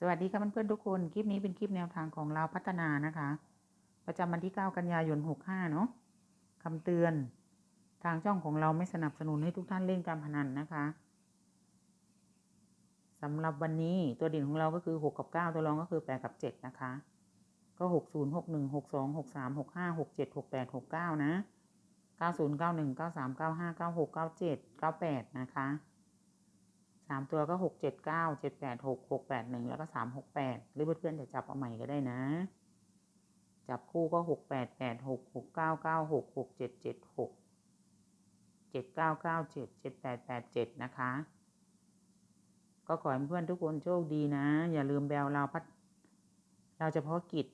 สวัสดีค่ะเพื่อนๆทุกคน คลิปนี้เป็นคลิปแนวทางของเราพัฒนานะคะ ประจำวันที่ 9 กันยายน 65 เนาะคำเตือน ทางช่องของเราไม่สนับสนุนให้ทุกท่านเล่นการพนันนะคะสำหรับวันนี้ตัวเด่นของเราก็คือ 6 กับ 9 ตัวรองก็คือ 8 กับ 7 นะคะ ก็ 60 61 62 63 65 67 68 69 นะ 90 91 93 95 96 97 98 นะคะ สามตัวก็หกเจ็ดเก้าเจ็ดแปดหกหกแปดหนึ่งแล้วก็สามหกแปดหรือเพื่อนๆจะจับเอาใหม่ก็ได้นะ จับคู่ก็หกแปดแปดหกหกเก้าเก้าหกหกเจ็ดเจ็ดหกเจ็ดเก้าเก้าเจ็ดเจ็ดแปดแปดเจ็ดนะคะ ก็ขอให้เพื่อนทุกคนโชคดีนะ อย่าลืมแบลเราพัดเราเฉพาะกิจ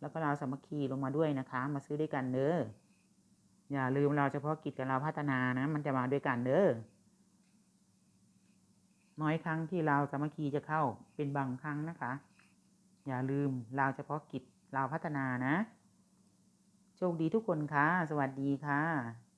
แล้วก็เราสามัคคีลงมาด้วยนะคะ มาซื้อด้วยกันเด้ออย่าลืมเราเฉพาะกิจกับเราพัฒนานะ มันจะมาด้วยกันเด้อ น้อยครั้งที่เราสามัคคีจะเข้าเป็นบางครั้งนะคะ อย่าลืมเราเฉพาะกิจเราพัฒนานะ โชคดีทุกคนค่ะ สวัสดีค่ะ